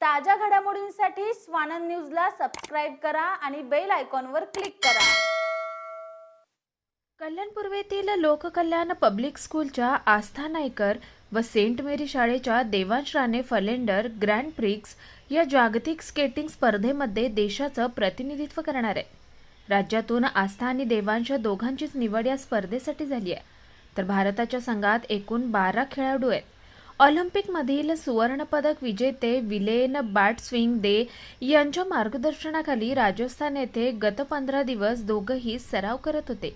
ताज्या घडामोडींसाठी स्वानंद न्यूजला सबस्क्राईब करा आणि बेल आयकॉनवर क्लिक करा. कल्याण पूर्वेतील लोककल्याण पब्लिक स्कूलच्या आस्था नायकर व सेंट मेरी शाळेच्या Devansh Rane Flanders Grand Prix या जागतिक स्केटिंग स्पर्धेमध्ये देशाचं प्रतिनिधित्व करणार आहे. राज्यातून आस्था आणि देवांश दोघांचीच निवड या स्पर्धेसाठी झाली आहे. तर भारताच्या संघात एकूण बारा खेळाडू आहेत. ऑलिम्पिकमधील सुवर्णपदक विजेते विलेन बॅटस्विंग दे यांच्या मार्गदर्शनाखाली राजस्थान येथे गत पंधरा दिवस दोघंही सराव करत होते.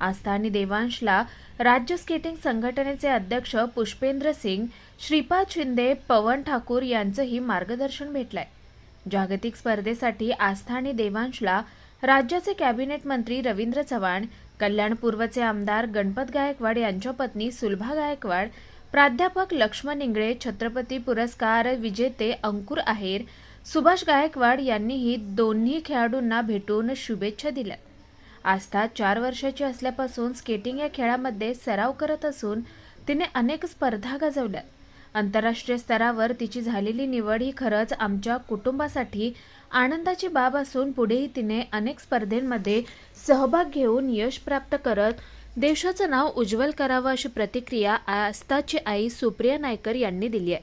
आस्था आणि देवांशला राज्य स्केटिंग संघटनेचे अध्यक्ष पुष्पेंद्र सिंग श्रीपाद शिंदे पवन ठाकूर यांचंही मार्गदर्शन भेटलंय. जागतिक स्पर्धेसाठी आस्था आणि देवांशला राज्याचे कॅबिनेट मंत्री रवींद्र चव्हाण कल्याण पूर्वचे आमदार गणपत गायकवाड यांच्या पत्नी सुलभा गायकवाड प्राध्यापक लक्ष्मण इंगळे छत्रपती पुरस्कार विजेते अंकुर आहेर सुभाष गायकवाड यांनीही दोन्ही खेळाडूंना भेटून शुभेच्छा दिल्या. आस्था चार वर्षाची असल्यापासून स्केटिंग या खेळामध्ये सराव करत असून तिने अनेक स्पर्धा गाजवल्या. आंतरराष्ट्रीय स्तरावर तिची झालेली निवड ही खरंच आमच्या कुटुंबासाठी आनंदाची बाब असून पुढेही तिने अनेक स्पर्धेमध्ये सहभाग घेऊन यश प्राप्त करत देशाचं नाव उज्ज्वल करावं अशी प्रतिक्रिया आस्थाची आई सुप्रिया नायकर यांनी दिली आहे.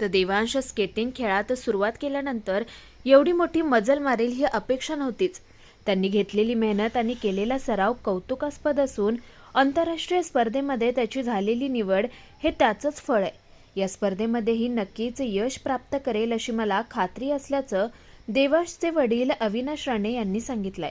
तर देवांश स्केटिंग खेळात सुरुवात केल्यानंतर एवढी मोठी मजल मारेल ही अपेक्षा नव्हतीच. त्यांनी घेतलेली मेहनत आणि केलेला सराव कौतुकास्पद असून आंतरराष्ट्रीय स्पर्धेमध्ये त्याची झालेली निवड हे त्याचंच फळ आहे. या स्पर्धेमध्येही नक्कीच यश प्राप्त करेल अशी मला खात्री असल्याचं देवांशचे वडील अविनाश राणे यांनी सांगितलंय.